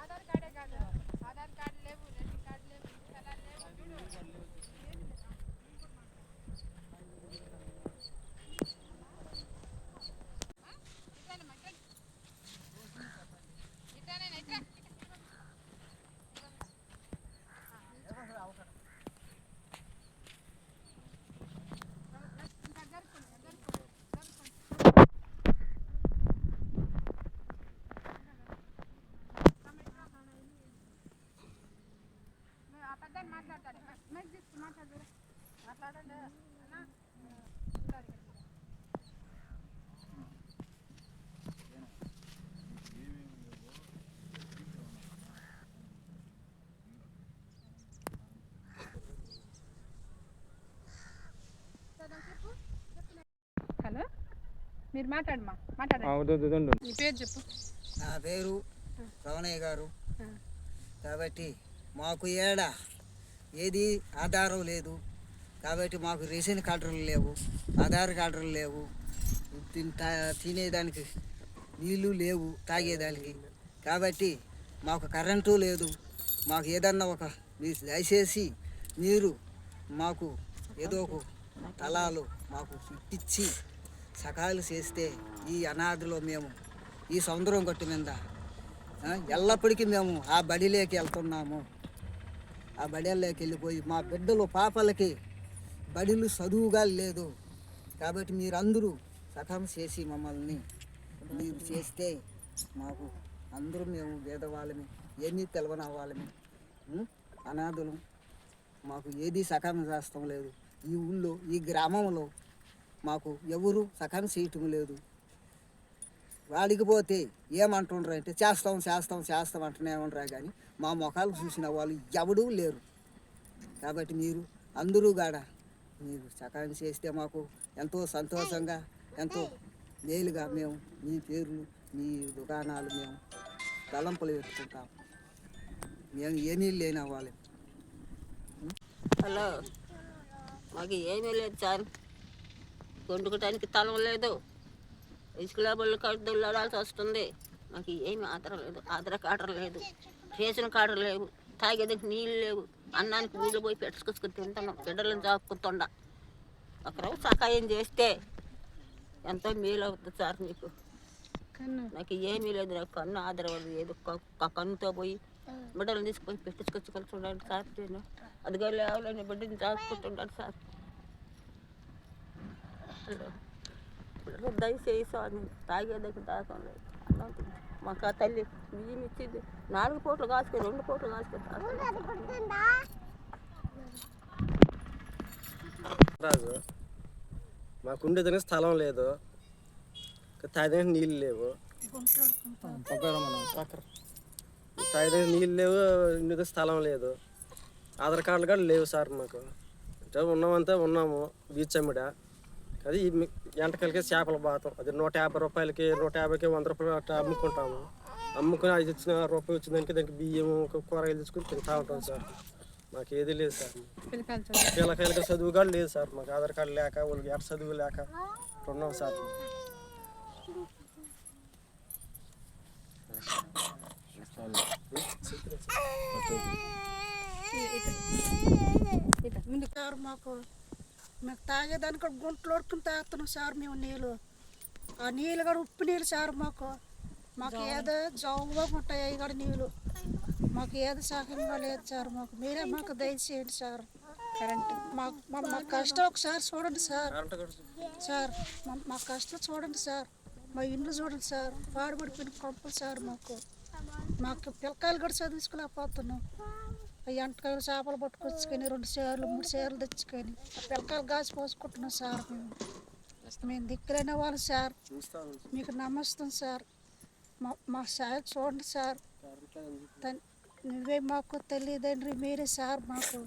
ఆధార్ కార్డే కాదు ఆధార్ కార్డు లేవు రేషన్ కార్డు లేవు స్థలాలు లేవు చూడు ఇట్లానమ్మా, ఇట్లా. ఇట్లానేనా, ఇట్లా. ఇంకా జరుపుకోండి, జరుపుకోండి, జరుపుకోండి. నువ్వు ఆ పెద్దాన్ని మాట్లాడతాడు మైక్ తీసుకుని మాట్లాడు మాట్లాడండి అన్నా ఉంటారు ఇక్కడ. హలో? మీరు మాట్లాడమ్మా మాట్లాడండి. మీ పేరు చెప్పు. నా పేరు రమణయ్య గారు. కాబట్టి మాకు ఏడ ఏది ఆధారం లేదు. కాబట్టి మాకు రేషన్ కార్డులు లేవు ఆధార్ కార్డులు లేవు. తినేదానికి నీళ్ళు లేవు తాగేదానికి. కాబట్టి మాకు కరెంటు లేదు. మాకు ఏదన్నా ఒక మీరు దయచేసి మీరు మాకు ఏదో ఒక తలాలు మాకు ఇప్పించి సకాలు చేస్తే ఈ అనాథలో మేము ఈ సముద్రం గట్టు మీద ఎల్లప్పటికీ మేము ఆ బడిలోకి వెళ్తున్నాము. ఆ బడిలోకి వెళ్ళిపోయి మా బిడ్డలు పాపలకి బడిలు చదువుగా లేదు. కాబట్టి మీరందరూ సకం చేసి మమ్మల్ని. మీరు చేస్తే మాకు అందరూ మేము పేదవాళ్ళమి ఏమీ తెలవని వాళ్ళమి అనాథులు. మాకు ఏది సకాలం చేస్తాం లేదు. ఈ ఊళ్ళో ఈ గ్రామంలో మాకు ఎవరు సకాలం చేయటం లేదు. వాడికి పోతే ఏమంటుండ్రు అంటే చేస్తాం చేస్తాం చేస్తాం అంటూనే ఉండరా కానీ మా ముఖాలు చూసిన వాళ్ళు ఎవడూ లేరు. కాబట్టి మీరు అందరూ కూడా మీరు సకాయం చేస్తే మాకు ఎంతో సంతోషంగా ఎంతో మేలుగా మేము మీ పేర్లు మీ దుకాణాలు మేము తలంపులు పెట్టుకుంటాం. మేము ఏమీ లేని అవ్వాలి. హలో మాకు ఏమీ లేదు సార్. వండుకోవటానికి తలం లేదు. ఇసుక బళ్ళు కడుపు వెళ్ళాల్సి వస్తుంది. మాకు ఏమి ఆధారం లేదు. ఆధార్ కార్డు లేదు. రేషన్ కార్డు లేవు. తాగేదానికి నీళ్ళు లేవు. అన్నానికి నీళ్ళు పోయి పెట్టుకొచ్చుకొని తింటున్నాం. బిడ్డలను చాపుకుంటుండ. ఒకరోజు సహాయం చేస్తే ఎంతో మేలు అవుతుంది సార్ కన్ను. నాకు ఏమీ లేదు నాకు కన్ను ఆధారం లేదు ఏదో కన్నుతో పోయి బిడ్డలు తీసుకొని పెట్టించుకొచ్చుకొని చూడండి సార్ నేను. అదిగా లేవాలని బిడ్డని దాచుకుంటున్నాను సార్. దయచేసి తాగేదాకా దాకం లేదు. తింటా. మాకు ఆ తల్లి బియ్యం ఇచ్చింది నాలుగు పూటలు కాసుకొని రెండు పూటలు కాసుకొని రాజు మాకు ఉండేదానికి స్థలం లేదు. తాగడానికి నీళ్ళు లేవు. తాగడానికి నీళ్ళు లేవు ఉండేది స్థలం లేదు. ఆధార్ కార్డులు కూడా లేవు సార్ మాకు. అంటే ఉన్నామంటే ఉన్నాము బీచ్ అమ్మిడ. అది ఎంటకలకి చేపల బాతం అది నూట యాభై రూపాయలకి నూట యాభైకి వంద రూపాయలు అట్లా అమ్ముకుంటాము అమ్ముకుని అది ఇచ్చిన రూపాయి వచ్చిన దానికి దానికి బియ్యము కూరగాయలు తెచ్చుకుని తింటా ఉంటాం సార్ మాకు ఏది లేదు సార్ పిల్లకాయలకి చదువు కూడా లేదు సార్ మాకు ఆధార్ కార్డు లేక వాళ్ళకి ఎట చదువు లేక ఉన్నాం సార్ ముందు మాకు మాకు తాగేదానికి కూడా గుంటలు వడుకుని తాగుతున్నాం సార్ మేము నీళ్ళు. ఆ నీళ్ళు కూడా ఉప్పు నీళ్ళు సార్ మాకు. మాకు ఏదో జవ్వగా ఉంటాయి అవి కూడా నీళ్ళు. మాకు ఏదో సహకంగా లేదు సార్ మాకు. మీరే మాకు దయచేయండి సార్. కరెంట్. మాకు మా మా కష్టం ఒకసారి చూడండి సార్. సార్ మా- కష్టం చూడండి సార్. మా ఇండ్లు చూడండి సార్. పాడుపడిపోయిన కొంపలు సార్ మాకు. మాకు పిల్లకాయలు కూడా చదివించుకోలేకపోతున్నాం. ఎంటకాయలు చేపలు పట్టుకొచ్చుకొని రెండు సేర్లు మూడు సేర్లు తెచ్చుకొని పిల్లకాయలు గాచి పోసుకుంటున్నాం సార్ మేము. మేము దిక్కులైన వాళ్ళు సార్. మీకు నమస్తాం సార్. మా మా సార్ చూడండి సార్. తన్- నువ్వే మాకు తెలియదండ్రి మీరే సార్ మాకు.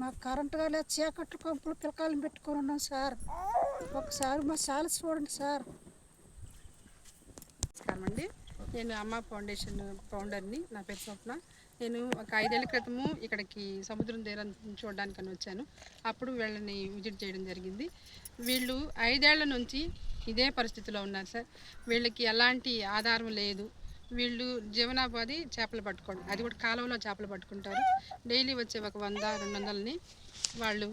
మాకు కరెంటుగా లేదు చీకట్లు కంపులు పిల్లకాయలు పెట్టుకుని ఉన్నాం సార్. ఒకసారి మా సార్ చూడండి సార్. నమస్కారం అండి నేను అమ్మ ఫౌండేషన్ ఫౌండర్ని. నా పేరు స్వప్న. నేను ఒక ఐదేళ్ళ క్రితము ఇక్కడికి సముద్రం తీరం చూడడానికని వచ్చాను. అప్పుడు వీళ్ళని విజిట్ చేయడం జరిగింది. వీళ్ళు ఐదేళ్ళ నుంచి ఇదే పరిస్థితిలో ఉన్నారు సార్. వీళ్ళకి ఎలాంటి ఆధారం లేదు. వీళ్ళు జీవనోపాధి చేపలు పట్టుకోవడం అది కూడా కాలువలో చేపలు పట్టుకుంటారు. డైలీ వచ్చే ఒక వంద రెండు వందలని వాళ్ళు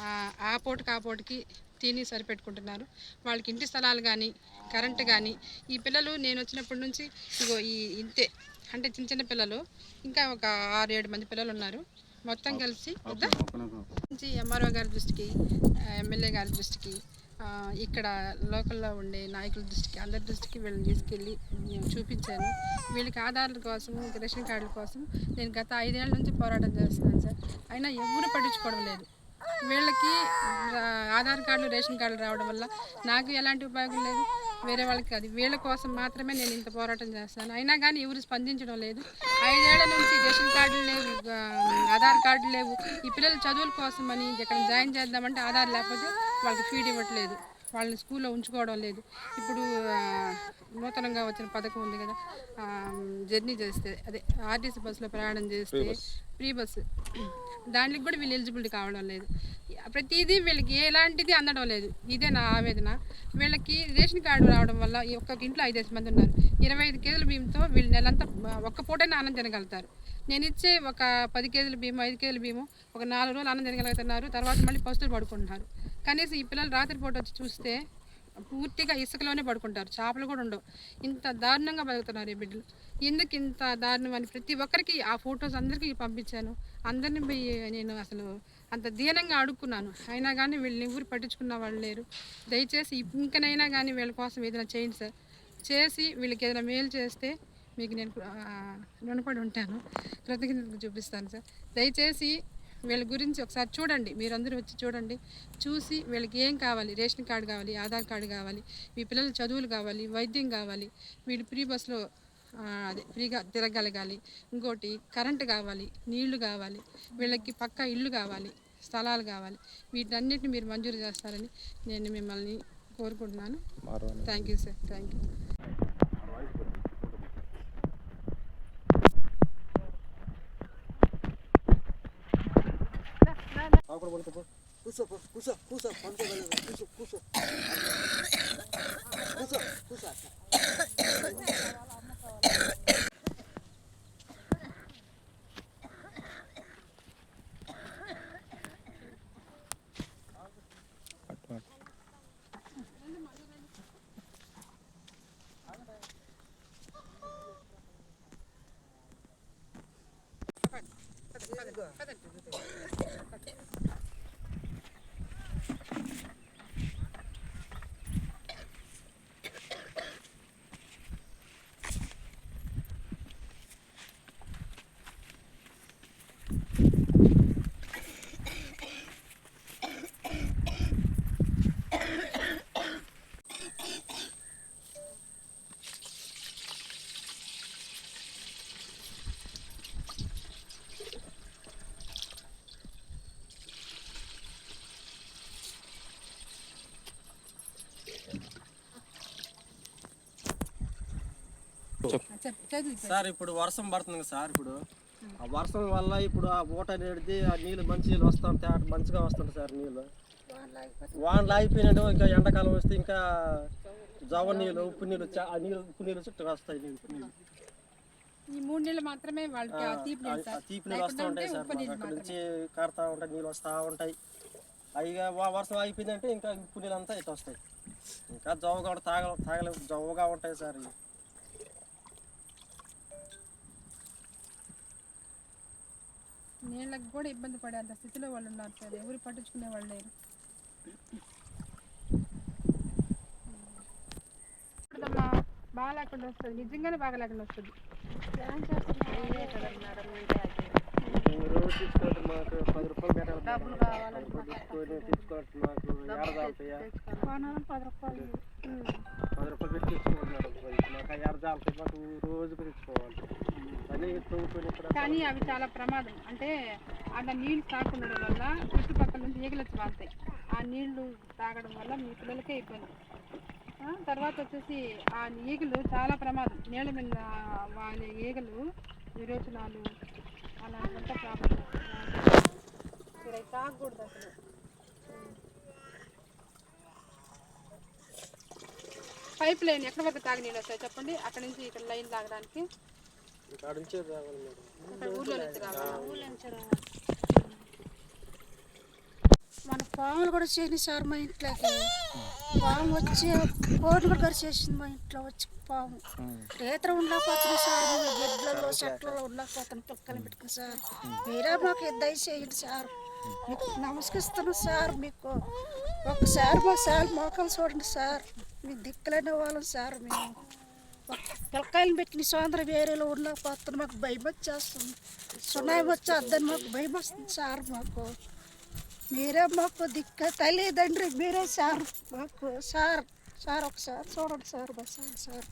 ఆ, పోటుకి ఆ పోటుకి తిని సరిపెట్టుకుంటున్నారు. వాళ్ళకి ఇంటి స్థలాలు కానీ కరెంటు కానీ ఈ పిల్లలు నేను వచ్చినప్పటి నుంచి ఇగో ఈ ఇంతే. అంటే చిన్న చిన్న పిల్లలు ఇంకా ఒక ఆరు ఏడు మంది పిల్లలు ఉన్నారు. మొత్తం కలిసి? నుంచి ఎంఆర్ఓ గారి దృష్టికి ఎమ్మెల్యే గారి దృష్టికి ఇక్కడ లోకల్లో ఉండే నాయకుల దృష్టికి అందరి దృష్టికి వీళ్ళని తీసుకెళ్ళి నేను చూపించాను. వీళ్ళకి ఆధారాల కోసం రేషన్ కార్డుల కోసం నేను గత ఐదేళ్ళ నుంచి పోరాటం చేస్తున్నాను సార్. అయినా ఎవరు పట్టించుకోవడం లేదు. వీళ్ళకి ఆధార్ కార్డులు రేషన్ కార్డులు రావడం వల్ల నాకు ఎలాంటి ఉపయోగం లేదు. వేరే వాళ్ళకి అది వీళ్ళ కోసం మాత్రమే నేను ఇంత పోరాటం చేస్తాను. అయినా కానీ ఎవరు స్పందించడం లేదు. ఐదేళ్ళ నుంచి రేషన్ కార్డులు లేవు ఆధార్ కార్డులు లేవు. ఈ పిల్లల చదువుల కోసం అని ఇక్కడ జాయిన్ చేద్దామంటే ఆధార్ లేకపోతే వాళ్ళకి ఫీడ్ ఇవ్వట్లేదు. వాళ్ళని స్కూల్లో ఉంచుకోవడం లేదు. ఇప్పుడు నూతనంగా వచ్చిన పథకం ఉంది కదా జర్నీ చేస్తే అదే ఆర్టీసీ బస్సులో ప్రయాణం చేస్తే ఫ్రీ బస్సు దానికి కూడా వీళ్ళు ఎలిజిబిలిటీ కావడం లేదు. ప్రతిదీ వీళ్ళకి ఎలాంటిది అందడం లేదు. ఇదే నా ఆవేదన. వీళ్ళకి రేషన్ కార్డు రావడం వల్ల ఈ ఒక్కొక్క ఇంట్లో ఐదేసి మంది ఉన్నారు. ఇరవై ఐదు కేజీల బియ్యంతో వీళ్ళు నెలంతా ఒక్క పూటైనా అన్నం తినగలుగుతారు. నేను ఇచ్చే ఒక పది కేజీల బియ్యం ఐదు కేజీల బియ్యం ఒక నాలుగు రోజులు అన్నం తినగలుగుతున్నారు. తర్వాత మళ్ళీ పస్తులు పడుకుంటున్నారు. కనీసం ఈ పిల్లలు రాత్రిపూట వచ్చి చూస్తే పూర్తిగా ఇసుకలోనే పడుకుంటారు. చేపలు కూడా ఉండవు. ఇంత దారుణంగా బతుకుతున్నారు ఈ బిడ్డలు. ఎందుకు ఇంత దారుణం అని ప్రతి ఒక్కరికి ఆ ఫొటోస్ అందరికీ పంపించాను. అందరిని పోయి నేను అసలు అంత దీనంగా అడుక్కున్నాను. అయినా కానీ వీళ్ళని ఊరు పట్టించుకున్న వాళ్ళు లేరు. దయచేసి ఇంకనైనా కానీ వీళ్ళ కోసం ఏదైనా చేయండి సార్. చేసి వీళ్ళకి ఏదైనా మేలు చేస్తే మీకు నేను రుణపడి ఉంటాను. కృతజ్ఞతలు చూపిస్తాను సార్. దయచేసి వీళ్ళ గురించి ఒకసారి చూడండి. మీరందరూ వచ్చి చూడండి. చూసి వీళ్ళకి ఏం కావాలి? రేషన్ కార్డు కావాలి ఆధార్ కార్డు కావాలి మీ పిల్లల చదువులు కావాలి వైద్యం కావాలి వీళ్ళు ఫ్రీ బస్సులో ఆ, అదే ఫ్రీగా తిరగలగాలి ఇంకోటి కరెంటు కావాలి నీళ్ళు కావాలి వీళ్ళకి పక్కా ఇల్లు కావాలి స్థలాలు కావాలి. వీటన్నిటిని మీరు మంజూరు చేస్తారని నేను మిమ్మల్ని కోరుకుంటున్నాను. Thank you sir. Thank you కూర్చో పో, కూర్చో కూర్చో. కూర్చో పడుకోగలదు కూర్చో కూర్చో. కూర్చో కూర్చో అట్లా. సార్ ఇప్పుడు వర్షం పడుతుంది సార్ ఇప్పుడు. ఆ వర్షం వల్ల ఇప్పుడు ఆ ఊట అనేది ఆ నీళ్ళు మంచి నీళ్ళు వస్తూ మంచిగా వస్తుంది సార్ నీళ్ళు. వానలు ఆగిపోయినాడు ఇంకా ఎండాకాలం వస్తే ఇంకా జవ నీళ్ళు ఉప్పు నీళ్ళు ఆ నీళ్ళు ఉప్పు నీళ్ళు చుట్టూ వస్తాయి నీళ్ళు నీళ్ళు. ఈ మూడు నెలలు మాత్రమే వాళ్ళకి తీపి నీళ్ళు నీళ్ళు వస్తూ ఉంటాయి సార్ అక్కడ నుంచి కారుతా ఉంటాయి నీళ్ళు వస్తూ ఉంటాయి. అవి వర్షం ఆగిపోయిందంటే ఇంకా ఉప్పు నీళ్ళు అంతా ఇటు వస్తాయి. ఇంకా ఉంటాయి తాగ తాగలే జవ్వగా ఉంటాయి సార్ ఇవి. నీళ్ళకి కూడా ఇబ్బంది పడేంత స్థితిలో వాళ్ళు ఉన్నారు సార్. ఎవరు పట్టించుకునే వాళ్ళు లేరు. బాగా లేకుండా వస్తుంది. నిజంగానే బాగా లేకుండా వస్తుంది రోజు మాకు పది రూపాయలు పెట్టాలి డబ్బులు కావాలి తీసుకొని మాకు పది రూపాయలు పది రూపాయలు పెట్టి మాకు మాకు రోజుకు తెచ్చుకోవాలి అని తవ్వుకొని కానీ అవి చాలా ప్రమాదం. అంటే అక్కడ నీళ్ళు తాకుండడం వల్ల చుట్టుపక్కల నుంచి ఈగలు వాళ్తాయి. ఆ నీళ్ళు తాగడం వల్ల మీ పిల్లలకే ఇబ్బంది. తర్వాత వచ్చేసి ఆ ఈగలు చాలా ప్రమాదం. నీళ్ళ మీద వాడే ఈగలు విరోచనాలు అలాంటివంతా ప్రాబ్లం ఇక్కడ తాగకూడదు అసలు పైప్ లైన్ ఎక్కడ వరకు తాగి నీళ్ళు వస్తాయి చెప్పండి? అక్కడ నుంచి ఇక్కడ లైన్ తాగడానికి ఊర్లో నుంచి రావాలి మన పాములు కూడా చేసినాయి సార్ మా ఇంట్లోకి పాము వచ్చి కోడిని కూడా చేసింది మా ఇంట్లో వచ్చి పాము. రేతర ఉండలేకపోతున్నాం సార్ మేము గడ్డలలో చెట్లలో ఉండలేకపోతున్నాం పిక్కలు పెట్టుకుని సార్. మీరే మాకు దయచేయండి సార్. మీకు నమస్కరిస్తున్నాం సార్ మీకు ఒకసారి మా సార్ మోకాలు చూడండి సార్. మీ దిక్కులేని వాళ్ళం సార్ మేము. పిల్లకాయలు పెట్టిన సోదర వేరేలో ఉండలేకపోతున్నాం మాకు భయం వచ్చేస్తుంది సునాయి వచ్చి అద్దని మాకు భయం వస్తుంది సార్ మాకు. మీరే మాకు దిక్క తల్లిదండ్రి మీరే సార్. మాకు సార్ సార్ ఒకసారి చూడండి సార్ బస్ సార్.